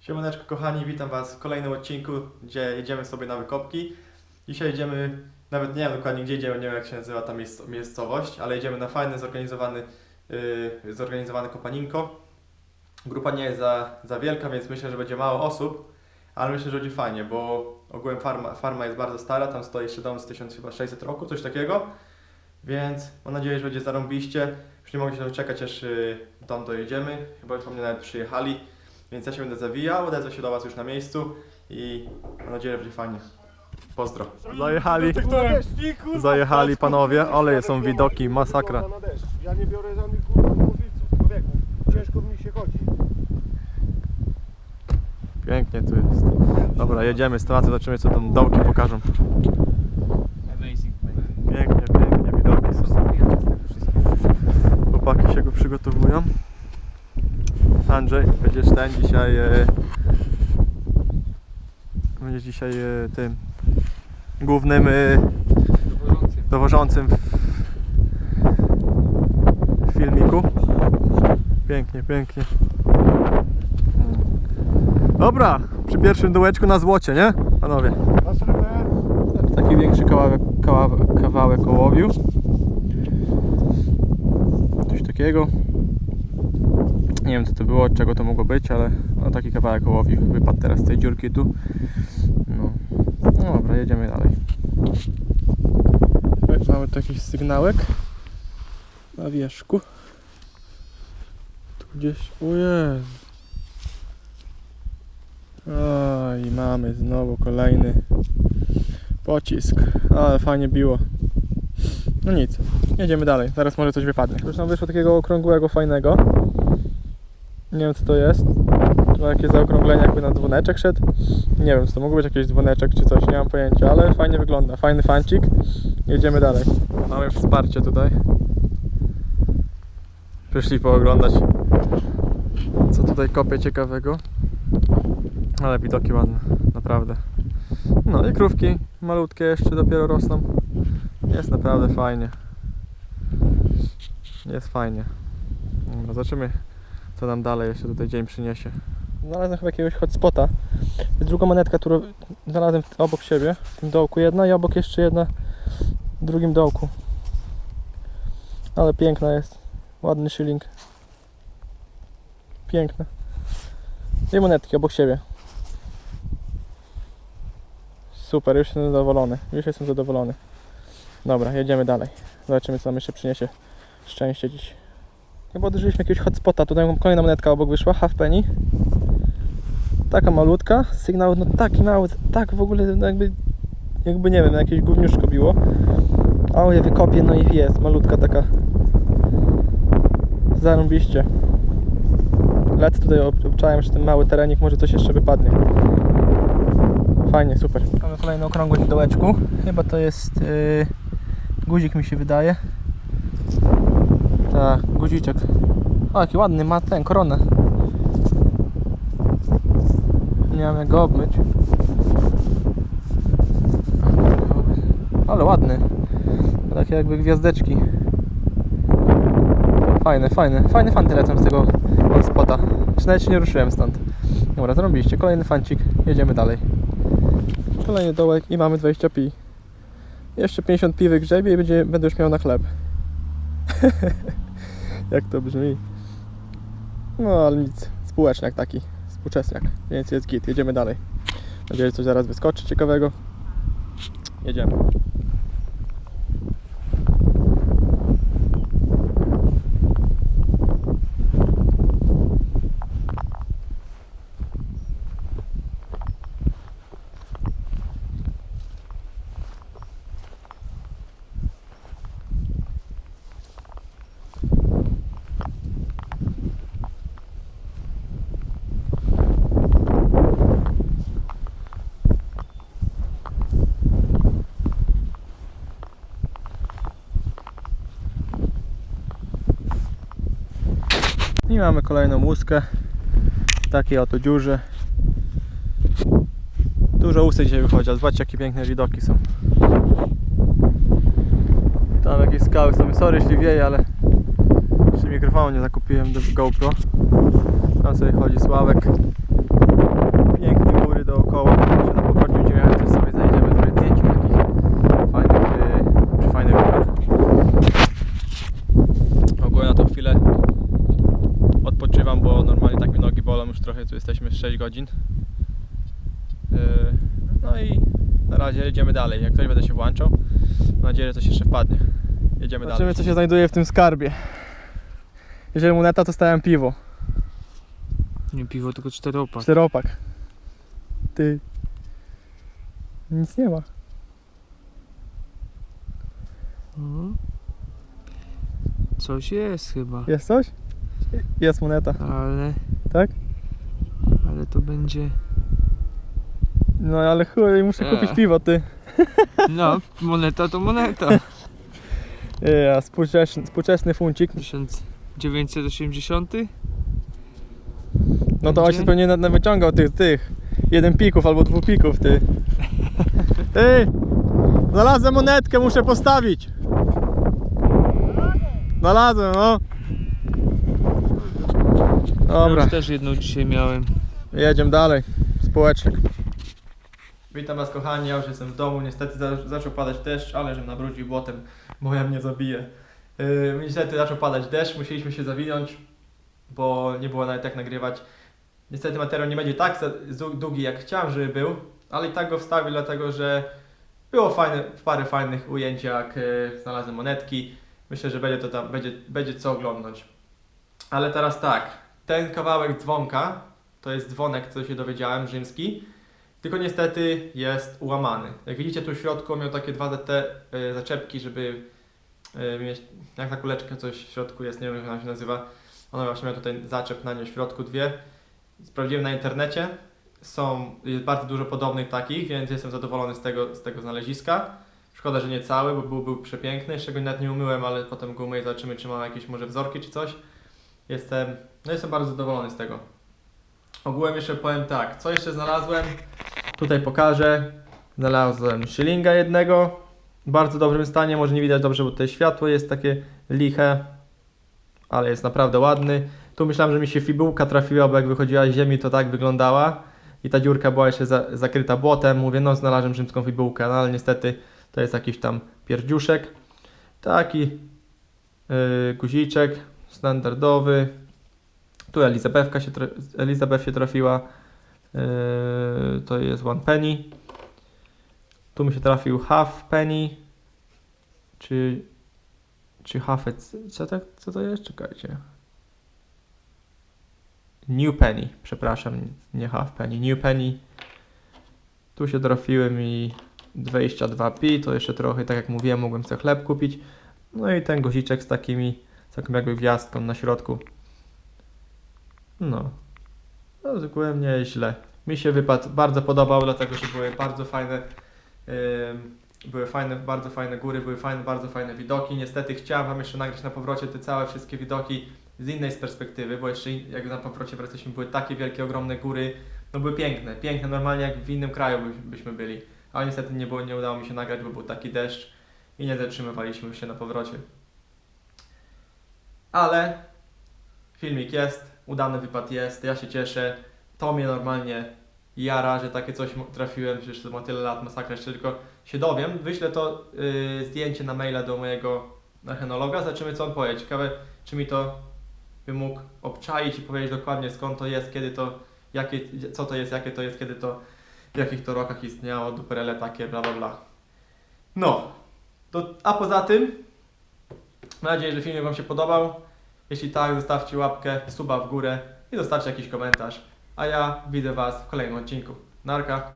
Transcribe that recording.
Siemaneczko kochani, witam Was w kolejnym odcinku, gdzie jedziemy sobie na wykopki. Dzisiaj jedziemy, nawet nie wiem dokładnie gdzie jedziemy, nie wiem jak się nazywa ta miejsc- miejscowość, ale jedziemy na fajny, zorganizowany, yy, zorganizowane kopaninko. Grupa nie jest za, za wielka, więc myślę, że będzie mało osób, ale myślę, że będzie fajnie, bo ogółem farma, farma jest bardzo stara, tam stoi jeszcze dom z 1600 roku, coś takiego. Więc mam nadzieję, że będzie zarąbiście. Już nie mogę się doczekać, aż yy, tam dojedziemy. Chyba już po mnie nawet przyjechali. Więc ja się będę zawijał, odezwę się do Was już na miejscu i mam nadzieję, że będzie fajnie. Pozdro. Zajechali, zajechali panowie, ale są widoki, masakra. Ja nie biorę żadnych kurwa człowieku. Ciężko mi się chodzi. Pięknie tu jest. Dobra, jedziemy z tematu, zobaczymy co tam dołki pokażą. Amazing. Pięknie, pięknie, widoki są. Chłopaki się go przygotowują. Andrzej, będziesz ten dzisiaj... E, będziesz dzisiaj e, tym głównym e, dowożącym w, w filmiku. Pięknie, pięknie. Dobra, przy pierwszym dołeczku na złocie, nie? Panowie. Taki większy kawałek, kawałek, kawałek ołowiu. Coś takiego. Nie wiem co to było, od czego to mogło być, ale no, taki kawałek ołowiu wypadł teraz z tej dziurki tu. No. no dobra, jedziemy dalej. Mamy tu jakiś sygnałek na wierzchu. Tu gdzieś, o Jezu. Oj, mamy znowu kolejny Pocisk, ale fajnie biło. No nic, jedziemy dalej, zaraz może coś wypadnie. Już nam wyszło takiego okrągłego, fajnego. Nie wiem co to jest. Tu ma jakieś zaokrąglenie jakby na dzwoneczek szedł. Nie wiem co to mógł być jakiś dzwoneczek czy coś, nie mam pojęcia, ale fajnie wygląda. Fajny fancik. Jedziemy dalej. Mamy wsparcie tutaj. Przyszli pooglądać co tutaj kopie ciekawego. Ale widoki ładne, naprawdę. No i krówki malutkie jeszcze dopiero rosną. Jest naprawdę fajnie. Jest fajnie. Dobra, zobaczymy co nam dalej jeszcze tutaj dzień przyniesie. Znalazłem chyba jakiegoś hotspota. Jest druga monetka, którą znalazłem obok siebie. W tym dołku jedna i obok jeszcze jedna w drugim dołku. Ale piękna jest. Ładny shilling. Piękne. Dwie monetki obok siebie. Super, już jestem zadowolony. Już jestem zadowolony. Dobra, jedziemy dalej. Zobaczymy, co nam jeszcze przyniesie szczęście dziś. Chyba uderzyliśmy jakiegoś hotspota. Tutaj kolejna monetka obok wyszła, half penny. Taka malutka. Sygnał, no taki mały, tak w ogóle no jakby, jakby nie wiem, jakieś gówniuszko biło. A je wykopię, no i jest, malutka taka. Zarąbiście. Lecę tutaj, ob- obczałem, że ten mały terenik, może coś jeszcze wypadnie. Fajnie, super. Mamy kolejną okrągłość w dołeczku. Chyba to jest yy, guzik mi się wydaje. Tak, guziczek. O, jaki ładny, ma ten, koronę. Nie wiem jak go obmyć. Ale ładny. Takie jakby gwiazdeczki. Fajne, fajne. Fajny fanty lecą z tego spota. Czy się nie ruszyłem stąd. Dobra, zrobiliście. Kolejny fancik. Jedziemy dalej. Kolejny dołek i mamy 20 pi. Jeszcze 50 pi wygrzebie i będzie, będę już miał na chleb. Jak to brzmi? No ale nic. Spółeczniak taki. Współczesniak. Więc jest git. Jedziemy dalej. Mam nadzieję, że coś zaraz wyskoczy ciekawego. Jedziemy. I mamy kolejną łuskę. W takiej oto dziurze. Dużo łusek dzisiaj wychodzi, ale zobaczcie jakie piękne widoki są. Tam jakieś skały są. Sorry jeśli wieje, ale jeszcze mikrofonu nie zakupiłem do GoPro. Tam sobie chodzi Sławek. Bolą już trochę, tu jesteśmy 6 godzin. Yy, No i na razie jedziemy dalej. Jak ktoś będę się włączał, mam nadzieję, że coś jeszcze wpadnie. Jedziemy Zobaczymy, dalej. co się znajduje w tym skarbie. Jeżeli moneta, to stałem piwo. Nie piwo, tylko czteropak. Czteropak. Ty. Nic nie ma. Mhm. Coś jest chyba, Jest coś? Jest moneta. ale... Tak? Ale to będzie... No ale chuj, muszę Eee. kupić piwo, ty. No, moneta to moneta. Ja, współczesny, współczesny funcik. 1980? No to ojciec pewnie na- wyciągał tych, tych. Jeden pików albo dwóch pików, ty. Ty! Znalazłem monetkę, muszę postawić. Znalazłem, no. Ja Dobra, już też jedną dzisiaj miałem. jedziemy dalej. Społecznik. Witam Was kochani, ja już jestem w domu. Niestety za, zaczął padać deszcz, ale żem nabrudził błotem, bo ja mnie zabije. Yy, niestety zaczął padać deszcz, musieliśmy się zawinąć, bo nie było nawet jak nagrywać. Niestety materiał nie będzie tak długi jak chciałem, żeby był, ale i tak go wstawię, dlatego że było fajne, parę fajnych ujęć, jak yy, znalazłem monetki. Myślę, że będzie to tam, będzie, będzie co oglądać. Ale teraz tak, ten kawałek dzwonka, to jest dzwonek, co się dowiedziałem, rzymski. Tylko niestety jest ułamany. Jak widzicie tu w środku miał takie dwa te y, zaczepki, żeby y, mieć, jak ta kuleczka coś w środku jest, nie wiem jak ona się nazywa. Ona właśnie miała tutaj zaczep na nią w środku dwie. Sprawdziłem na internecie. Są, jest bardzo dużo podobnych takich, więc jestem zadowolony z tego, z tego znaleziska. Szkoda, że nie cały, bo był, był przepiękny. Jeszcze go nawet nie umyłem, ale potem go umyję, zobaczymy czy mam jakieś może wzorki czy coś. Jestem, no jestem bardzo zadowolony z tego. Ogółem jeszcze powiem tak, co jeszcze znalazłem? Tutaj pokażę. Znalazłem szylinga jednego. W bardzo dobrym stanie. Może nie widać dobrze, bo tutaj światło jest takie liche. Ale jest naprawdę ładny. Tu myślałem, że mi się fibułka trafiła, bo jak wychodziła z ziemi, to tak wyglądała. I ta dziurka była jeszcze za, zakryta błotem. Mówię, no znalazłem rzymską fibułkę, no ale niestety to jest jakiś tam pierdziuszek. Taki yy, guziczek standardowy. Tu Elizabethka się, Elizabeth się trafiła. Yy, to jest one penny. Tu mi się trafił half penny. Czy. Czy half. Co, tak, co to jest? Czekajcie. New penny, przepraszam, nie half penny. New penny. Tu się trafiły mi 22p, to jeszcze trochę, tak jak mówiłem, mogłem sobie chleb kupić. No i ten guziczek z takimi, taką jakby gwiazdką na środku. No. No, zwykłem nieźle. Mi się wypad bardzo podobał, dlatego że były bardzo fajne, ym, były fajne, bardzo fajne góry, były fajne, bardzo fajne widoki. Niestety chciałem Wam jeszcze nagrać na powrocie te całe wszystkie widoki z innej perspektywy, bo jeszcze jak na powrocie wracaliśmy, były takie wielkie, ogromne góry, no były piękne, piękne, normalnie jak w innym kraju by, byśmy byli. Ale niestety nie, było, nie udało mi się nagrać, bo był taki deszcz i nie zatrzymywaliśmy się na powrocie. Ale filmik jest, udany wypad jest, ja się cieszę. To mnie normalnie jara, że takie coś trafiłem, przecież to ma tyle lat, masakra, jeszcze tylko się dowiem. Wyślę to yy, zdjęcie na maila do mojego archeologa, zobaczymy co on powie. Ciekawe, czy mi to by mógł obczaić i powiedzieć dokładnie skąd to jest, kiedy to, jakie, co to jest, jakie to jest, kiedy to, w jakich to rokach istniało, duperele takie, bla bla bla. No, to, a poza tym, mam nadzieję, że filmik Wam się podobał. Jeśli tak, zostawcie łapkę, suba w górę i zostawcie jakiś komentarz. A ja widzę Was w kolejnym odcinku. Narka.